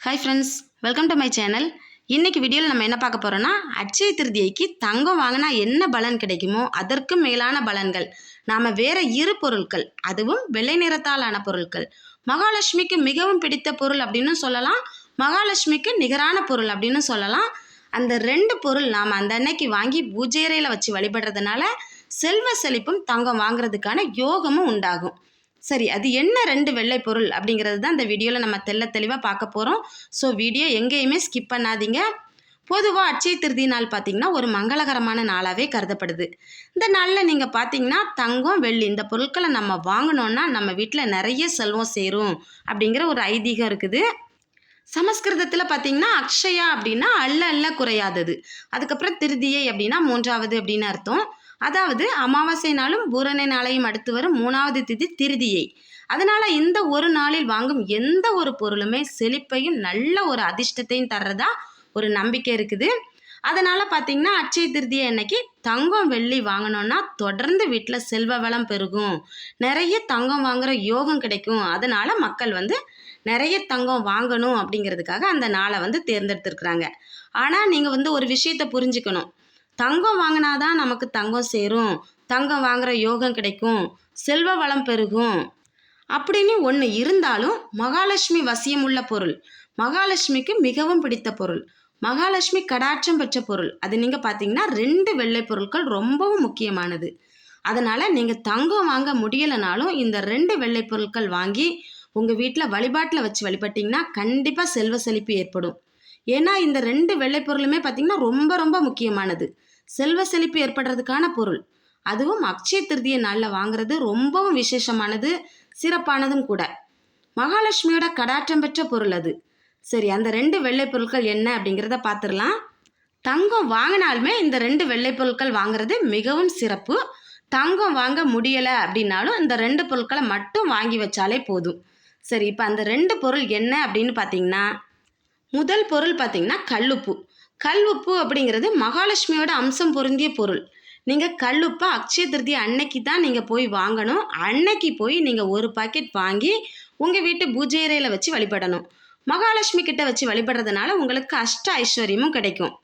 Hi friends welcome to my channel இன்றைக்கி வீடியோவில் நம்ம என்ன பார்க்க போகிறோம்னா அட்சய திருதியைக்கு தங்கம் வாங்கினா என்ன பலன் கிடைக்குமோ அதற்கு மேலான பலன்கள். நாம் வேறு இரு பொருட்கள் அதுவும் வெள்ளை நிறத்தாலான பொருட்கள். மகாலட்சுமிக்கு மிகவும் பிடித்த பொருள் அப்படின்னு சொல்லலாம். மகாலட்சுமிக்கு நிகரான பொருள் அப்படின்னு சொல்லலாம். அந்த ரெண்டு பொருள் நாம் அந்த அன்னைக்கு வாங்கி பூஜை அறையில் வச்சு வழிபடுறதுனால செல்வ செழிப்பும் தங்கம் வாங்குறதுக்கான யோகமும் உண்டாகும். சரி அது என்ன ரெண்டு வெள்ளை பொருள் அப்படிங்கிறது தான் இந்த வீடியோவில் நம்ம தெள்ள தெளிவாக பார்க்க போகிறோம் ஸோ வீடியோ எங்கேயுமே ஸ்கிப் பண்ணாதீங்க. பொதுவாக அட்சய திருதி நாள் பார்த்தீங்கன்னா ஒரு மங்களகரமான நாளாகவே கருதப்படுது. இந்த நாளில் நீங்கள் பார்த்தீங்கன்னா தங்கம் வெள்ளி இந்த பொருட்களை நம்ம வாங்கினோன்னா நம்ம வீட்டில் நிறைய செல்வம் சேரும் அப்படிங்கிற ஒரு ஐதீகம் இருக்குது. சமஸ்கிருதத்தில் பார்த்தீங்கன்னா அக்ஷயா அப்படின்னா அல்ல அல்ல குறையாதது. அதுக்கப்புறம் திருதியை அப்படின்னா மூன்றாவது அப்படின்னு அர்த்தம். அதாவது அமாவாசை நாளும் பூரணை நாளையும் அடுத்து வரும் மூணாவது திதி திருதியை. அதனால இந்த ஒரு நாளில் வாங்கும் எந்த ஒரு பொருளுமே செழிப்பையும் நல்ல ஒரு அதிர்ஷ்டத்தையும் தர்றதா ஒரு நம்பிக்கை இருக்குது. அதனால பார்த்தீங்கன்னா அட்சய திருதியை அன்னைக்கு தங்கம் வெள்ளி வாங்கினோன்னா தொடர்ந்து வீட்டில் செல்வ வளம் பெருகும். நிறைய தங்கம் வாங்குற யோகம் கிடைக்கும். அதனால மக்கள் வந்து நிறைய தங்கம் வாங்கணும் அப்படிங்கிறதுக்காக அந்த நாளை வந்து தேர்ந்தெடுத்திருக்கிறாங்க. ஆனால் நீங்கள் வந்து ஒரு விஷயத்தை புரிஞ்சுக்கணும். தங்கம் வாங்கினாதான் நமக்கு தங்கம் சேரும். தங்கம் வாங்குற யோகம் கிடைக்கும். செல்வ வளம் பெருகும். அப்படின்னு ஒன்று இருந்தாலும் மகாலட்சுமி வசியம் உள்ள பொருள். மகாலட்சுமிக்கு மிகவும் பிடித்த பொருள். மகாலட்சுமி கடாட்சம் பெற்ற பொருள். அது நீங்கள் பார்த்தீங்கன்னா ரெண்டு வெள்ளை பொருட்கள் ரொம்பவும் முக்கியமானது. அதனால் நீங்கள் தங்கம் வாங்க முடியலைனாலும் இந்த ரெண்டு வெள்ளை பொருட்கள் வாங்கி உங்கள் வீட்டில் வழிபாட்டில் வச்சு வழிபட்டிங்கன்னா கண்டிப்பாக செல்வ செழிப்பு ஏற்படும். ஏன்னா இந்த ரெண்டு வெள்ளை பொருளுமே பார்த்தீங்கன்னா ரொம்ப ரொம்ப முக்கியமானது. செல்வ செழிப்பு ஏற்படுறதுக்கான பொருள். அதுவும் அக்ஷய திருதிய நாளில் வாங்குறது ரொம்பவும் விசேஷமானது சிறப்பானதும் கூட. மகாலட்சுமியோட கடாற்றம் பெற்ற பொருள் அது. சரி அந்த ரெண்டு வெள்ளை பொருட்கள் என்ன அப்படிங்கிறத பார்த்துடலாம் தங்கம் வாங்கினாலுமே இந்த ரெண்டு வெள்ளை பொருட்கள் வாங்குறது மிகவும் சிறப்பு. தங்கம் வாங்க முடியலை அப்படின்னாலும் இந்த ரெண்டு பொருட்களை மட்டும் வாங்கி வச்சாலே போதும். சரி இப்போ அந்த ரெண்டு பொருள் என்ன அப்படின்னு பார்த்தீங்கன்னா முதல் பொருள் பார்த்தீங்கன்னா கல்லுப்பு. கல்லுப்பு அப்படிங்கிறது மகாலட்சுமியோட அம்சம் பொருந்திய பொருள். நீங்கள் கல்லுப்பை அக்ஷய திருதி அன்னைக்கு தான் நீங்கள் போய் வாங்கணும். அன்னைக்கு போய் நீங்கள் ஒரு பாக்கெட் வாங்கி உங்கள் வீட்டு பூஜை அறையில் வச்சு வழிபடணும். மகாலட்சுமி கிட்ட வச்சு வழிபடுறதுனால உங்களுக்கு அஷ்ட ஐஸ்வர்யமும் கிடைக்கும்.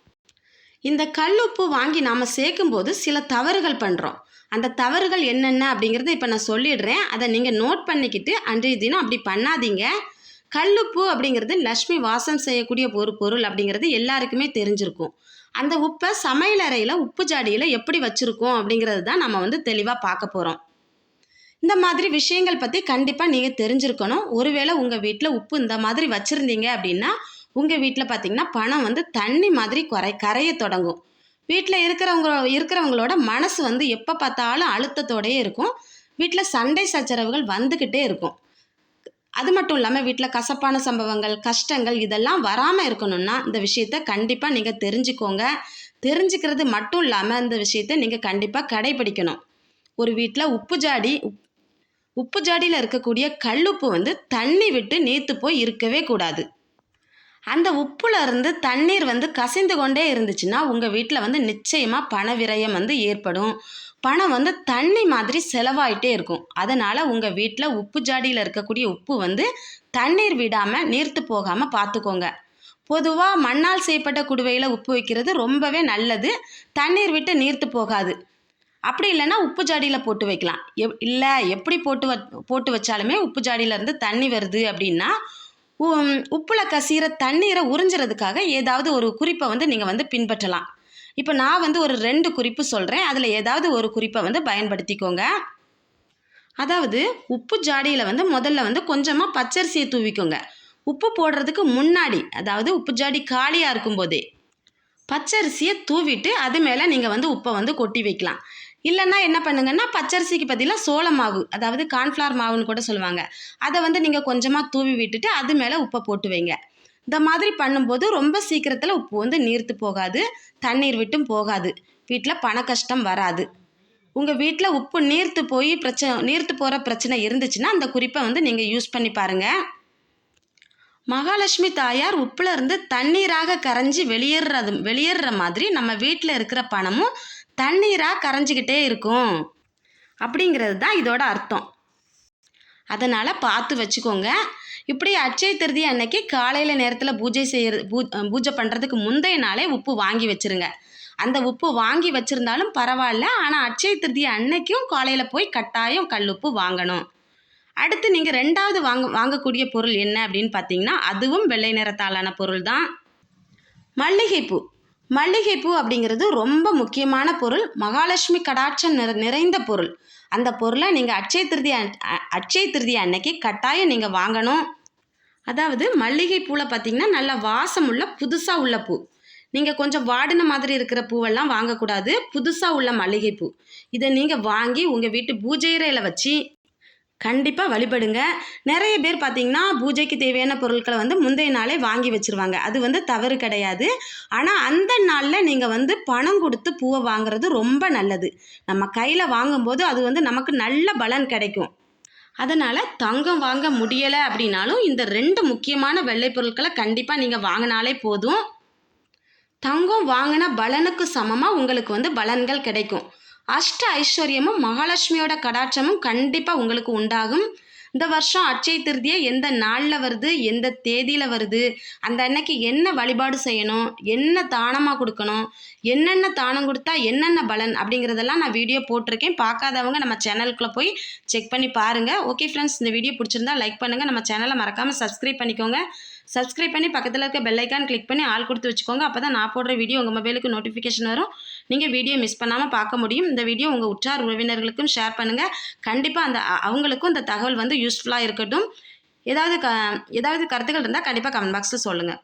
இந்த கல்லுப்பு வாங்கி நாம் சேர்க்கும்போது சில தவறுகள் பண்ணுறோம் அந்த தவறுகள் என்னென்ன அப்படிங்கிறத இப்போ நான் சொல்லிடுறேன். அதை நீங்கள் நோட் பண்ணிக்கிட்டு அன்றைய தினம் அப்படி பண்ணாதீங்க. கல்லுப்பு அப்படிங்கிறது லக்ஷ்மி வாசம் செய்யக்கூடிய ஒரு பொருள் அப்படிங்கிறது எல்லாருக்குமே தெரிஞ்சிருக்கும். அந்த உப்பை சமையலறையில் உப்பு ஜாடியில் எப்படி வச்சுருக்கோம் அப்படிங்கிறது தான் நம்ம வந்து தெளிவாக பார்க்க போகிறோம் இந்த மாதிரி விஷயங்கள் பற்றி கண்டிப்பாக நீங்கள் தெரிஞ்சிருக்கணும். ஒருவேளை உங்கள் வீட்டில் உப்பு இந்த மாதிரி வச்சுருந்தீங்க அப்படின்னா உங்கள் வீட்டில் பார்த்தீங்கன்னா பணம் வந்து தண்ணி மாதிரி குறை கரைய தொடங்கும். வீட்டில் இருக்கிறவங்க இருக்கிறவங்களோட மனசு வந்து எப்போ பார்த்தாலும் அழுத்தத்தோடயே இருக்கும். வீட்டில் சண்டை சச்சரவுகள் வந்துக்கிட்டே இருக்கும். அது மட்டும் இல்லாமல் வீட்டில் கசப்பான சம்பவங்கள் கஷ்டங்கள் இதெல்லாம் வராமல் இருக்கணும்னா இந்த விஷயத்த கண்டிப்பாக நீங்கள் தெரிஞ்சுக்கோங்க. தெரிஞ்சுக்கிறது மட்டும் இல்லாமல் இந்த விஷயத்த நீங்கள் கண்டிப்பாக கடைபிடிக்கணும். ஒரு வீட்டில் உப்பு ஜாடி உப்பு ஜாடியில் இருக்கக்கூடிய கல்லுப்பு வந்து தண்ணி விட்டு நீத்து போய் இருக்கவே கூடாது. அந்த உப்புல இருந்து தண்ணீர் வந்து கசிந்து கொண்டே இருந்துச்சுன்னா உங்கள் வீட்டில் வந்து நிச்சயமாக பண விரயம் வந்து ஏற்படும். பணம் வந்து தண்ணி மாதிரி செலவாயிட்டே இருக்கும். அதனால் உங்கள் வீட்டில் உப்பு ஜாடியில் இருக்கக்கூடிய உப்பு வந்து தண்ணீர் விடாமல் நீர்த்து போகாமல் பார்த்துக்கோங்க பொதுவாக மண்ணால் செய்யப்பட்ட குடுவையில் உப்பு வைக்கிறது ரொம்பவே நல்லது. தண்ணீர் விட்டு நீர்த்து போகாது. அப்படி இல்லைன்னா உப்பு ஜாடியில் போட்டு வைக்கலாம். எப் இல்லை எப்படி போட்டு வ போட்டு வச்சாலுமே உப்பு ஜாடியிலேருந்து தண்ணி வருது அப்படின்னா உப்புல கசிகிற தண்ணீரை உறிஞ்சுறதுக்காக ஏதாவது ஒரு குறிப்பை வந்து நீங்கள் வந்து பின்பற்றலாம். இப்போ நான் வந்து ஒரு ரெண்டு குறிப்பு சொல்கிறேன் அதில் ஏதாவது ஒரு குறிப்பை வந்து பயன்படுத்திக்கோங்க. அதாவது உப்பு ஜாடியில் வந்து முதல்ல வந்து கொஞ்சமாக பச்சரிசியை தூவிக்கோங்க. உப்பு போடுறதுக்கு முன்னாடி அதாவது உப்பு ஜாடி காலியாக இருக்கும்போதே பச்சரிசியை தூவிட்டு அது மேலே நீங்கள் வந்து உப்பை வந்து கொட்டி வைக்கலாம். இல்லைன்னா என்ன பண்ணுங்கன்னா பச்சரிசிக்கு பதிலாக சோள மாவு அதாவது கார்ன்ஃப்ளவர் மாவுன்னு கூட சொல்லுவாங்க. அதை வந்து நீங்கள் கொஞ்சமாக தூவி விட்டுட்டு அது மேலே உப்பை போட்டு வைங்க. இந்த மாதிரி பண்ணும்போது ரொம்ப சீக்கிரத்தில் உப்பு வந்து நீர்த்து போகாது தண்ணீர் விட்டும் போகாது. வீட்டில் பண கஷ்டம் வராது. உங்கள் வீட்டில் உப்பு நீர்த்து போய் பிரச்சனை நீர்த்து போகிற பிரச்சனை இருந்துச்சுன்னா அந்த குறிப்பை வந்து நீங்கள் யூஸ் பண்ணி பாருங்கள் மகாலட்சுமி தாயார் உப்புல இருந்து தண்ணீராக கரைஞ்சி வெளியேறது வெளியேறுற மாதிரி நம்ம வீட்டில் இருக்கிற பணமும் தண்ணீராக கரைஞ்சிக்கிட்டே இருக்கும். அப்படிங்கிறது தான் இதோட அர்த்தம். அதனால் பார்த்து வச்சுக்கோங்க. இப்படி அட்சய திருதி அன்னைக்கு காலையில் நேரத்தில் பூஜை செய்கிறது பூ பூஜை பண்ணுறதுக்கு முந்தைய நாளே உப்பு வாங்கி வச்சிருங்க. அந்த உப்பு வாங்கி வச்சுருந்தாலும் பரவாயில்ல. ஆனால் அட்சய திருதி அன்னைக்கும் காலையில் போய் கட்டாயம் கல்லுப்பு வாங்கணும். அடுத்து நீங்கள் ரெண்டாவது வாங்க வாங்கக்கூடிய பொருள் என்ன அப்படின்னு பார்த்தீங்கன்னா அதுவும் வெள்ளை நிறத்தாலான பொருள் தான். மல்லிகைப்பூ. மல்லிகைப்பூ அப்படிங்கிறது ரொம்ப முக்கியமான பொருள். மகாலட்சுமி கடாட்சம் நிற நிறைந்த பொருள். அந்த பொருளை நீங்கள் அட்சய திருதியா அட்சய திருதியா அன்னைக்கு கட்டாயம் நீங்கள் வாங்கணும். அதாவது மல்லிகை பூவில் பார்த்தீங்கன்னா நல்ல வாசம் உள்ள புதுசாக உள்ள பூ. நீங்கள் கொஞ்சம் வாடின மாதிரி இருக்கிற பூவெல்லாம் வாங்கக்கூடாது. புதுசாக உள்ள மல்லிகைப்பூ. இதை நீங்கள் வாங்கி உங்கள் வீட்டு பூஜை அறையில் வச்சு கண்டிப்பாக வழிபடுங்க. நிறைய பேர் பார்த்தீங்கன்னா பூஜைக்கு தேவையான பொருட்களை வந்து முந்தைய நாளே வாங்கி வச்சிருவாங்க. அது வந்து தவறு கிடையாது. ஆனால் அந்த நாளில் நீங்கள் வந்து பணம் கொடுத்து பூவை வாங்குறது ரொம்ப நல்லது. நம்ம கையில் வாங்கும்போது அது வந்து நமக்கு நல்ல பலன் கிடைக்கும். அதனால் தங்கம் வாங்க முடியலை அப்படின்னாலும் இந்த ரெண்டு முக்கியமான வெள்ளை பொருட்களை கண்டிப்பாக நீங்கள் வாங்கினாலே போதும். தங்கம் வாங்கின பலனுக்கு சமமாக உங்களுக்கு வந்து பலன்கள் கிடைக்கும். அஷ்ட ஐஸ்வர்யமும் மகாலட்சுமியோட கடாட்சமும் கண்டிப்பாக உங்களுக்கு உண்டாகும். இந்த வருஷம் அட்சய திருதியை எந்த நாளில் வருது எந்த தேதியில் வருது அந்த அன்னைக்கு என்ன வழிபாடு செய்யணும் என்ன தானமாக கொடுக்கணும் என்னென்ன தானம் கொடுத்தா என்னென்ன பலன் அப்படிங்கிறதெல்லாம் நான் வீடியோ போட்டிருக்கேன். பார்க்காதவங்க நம்ம சேனலுக்குள்ளே போய் செக் பண்ணி பாருங்கள் ஓகே ஃப்ரெண்ட்ஸ் இந்த வீடியோ பிடிச்சிருந்தா லைக் பண்ணுங்கள் நம்ம சேனலை மறக்காமல் சப்ஸ்கிரைப் பண்ணிக்கோங்க. சப்ஸ்கிரைப் பண்ணி பக்கத்தில் இருக்க பெல் ஐக்கான் கிளிக் பண்ணி ஆள் கொடுத்து வச்சுக்கோங்க. அப்போ தான் நான் போடுற வீடியோ உங்கள் மொபைலுக்கு நோட்டிஃபிகேஷன் வரும். நீங்கள் வீடியோ மிஸ் பண்ணாமல் பார்க்க முடியும். இந்த வீடியோ உங்கள் உற்றார் உறவினர்களுக்கும் ஷேர் பண்ணுங்கள் கண்டிப்பாக அந்த அவங்களுக்கும் இந்த தகவல் வந்து யூஸ்ஃபுல்லாக இருக்கட்டும். ஏதாவது க ஏதாவது கருத்துக்கள் இருந்தால் கண்டிப்பாக கமெண்ட் பாக்ஸில் சொல்லுங்கள்